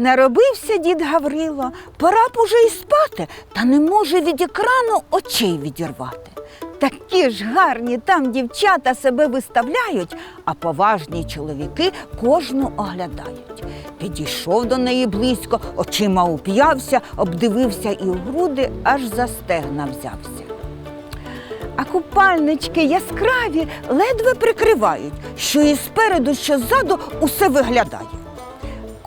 Наробився дід Гаврило, пора б уже й спати, та не може від екрану очей відірвати. Такі ж гарні там дівчата себе виставляють, а поважні чоловіки кожну оглядають. Підійшов до неї близько, очима уп'явся, обдивився і у груди аж за стегна взявся. А купальнички яскраві ледве прикривають, що і спереду, що ззаду усе виглядає.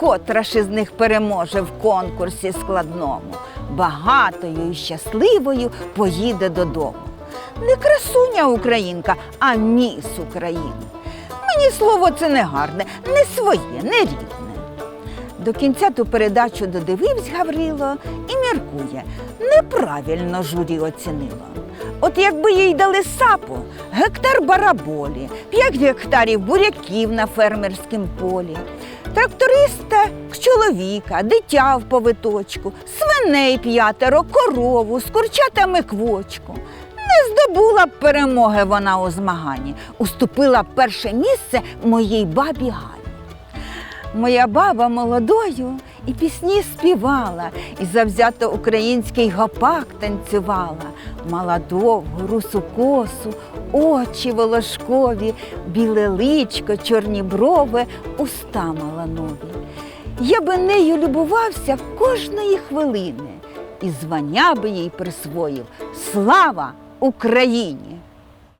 Котра ж із них переможе в конкурсі складному, багатою і щасливою поїде додому. Не красуня українка, а міс України. Мені слово це не гарне, не своє, не рідне. До кінця ту передачу додивився Гаврило і міркує, неправильно журі оцінило. От якби їй дали сапу, гектар бараболі, 5 гектарів буряків на фермерському полі, тракториста чоловіка, дитя в повиточку, свиней п'ятеро, корову з курчатами квочку. Не здобула б перемоги вона у змаганні, уступила перше місце моїй бабі Галі. Моя баба молодою і пісні співала, і завзято український гопак танцювала. Мала довгу русу косу, очі волошкові, біле личко, чорні брови, уста мала нові. Я би нею любувався кожної хвилини, і звання би їй присвоїв Слава Україні!